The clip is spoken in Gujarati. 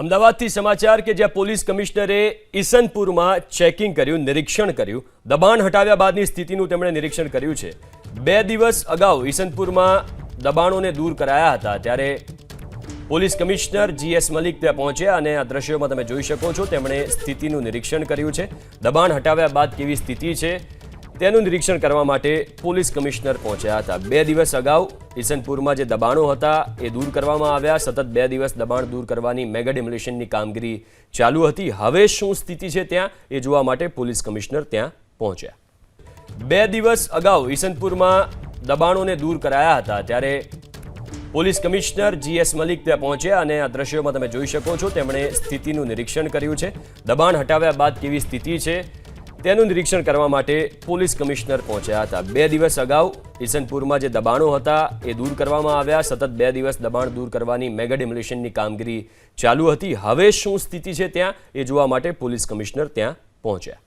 અમદાવાદથી સમાચાર કે જ્યાં પોલીસ કમિશનરે ઈસનપુરમાં ચેકિંગ કર્યું, નિરીક્ષણ કર્યું, દબાણ હટાવ્યા બાદની સ્થિતિનું તેમણે નિરીક્ષણ કર્યું છે. બે દિવસ અગાઉ ઈસનપુરમાં દબાણોને દૂર કરાયા હતા, ત્યારે પોલીસ કમિશનર જીએસ મલિક ત્યાં પહોંચ્યા અને આ દ્રશ્યોમાં તમે જોઈ શકો છો, તેમણે સ્થિતિનું નિરીક્ષણ કર્યું છે. દબાણ હટાવ્યા બાદ કેવી સ્થિતિ છે તેનું નિરીક્ષણ કરવા માટે પોલીસ કમિશનર પહોંચ્યા હતા. બે દિવસ અગાઉ ઈસનપુરમાં જે દબાણો હતા એ દૂર કરવામાં આવ્યા. સતત બે દિવસ દબાણ દૂર કરવાની મેગા ડિમોલિશનની કામગીરી ચાલુ હતી. હવે શું સ્થિતિ છે ત્યાં એ જોવા માટે પોલીસ કમિશનર ત્યાં પહોંચ્યા. બે દિવસ અગાઉ ઈસનપુરમાં દબાણોને દૂર કરાયા હતા ત્યારે પોલીસ કમિશનર જીએસ મલિક ત્યાં પહોંચ્યા અને આ દ્રશ્યોમાં તમે જોઈ શકો છો તેમણે સ્થિતિનું નિરીક્ષણ કર્યું છે. દબાણ હટાવ્યા બાદ કેવી સ્થિતિ છે તેનું નિરીક્ષણ કરવા માટે પોલીસ કમિશનર પહોંચ્યા હતા. બે દિવસ અગાઉ ઈસનપુરમાં જે દબાણો હતા એ દૂર કરવામાં આવ્યા. સતત બે દિવસ દબાણ દૂર કરવાની મેગા ડેમોલિશનની કામગીરી ચાલુ હતી. હવે શું સ્થિતિ છે ત્યાં એ જોવા માટે પોલીસ કમિશનર ત્યાં પહોંચ્યા.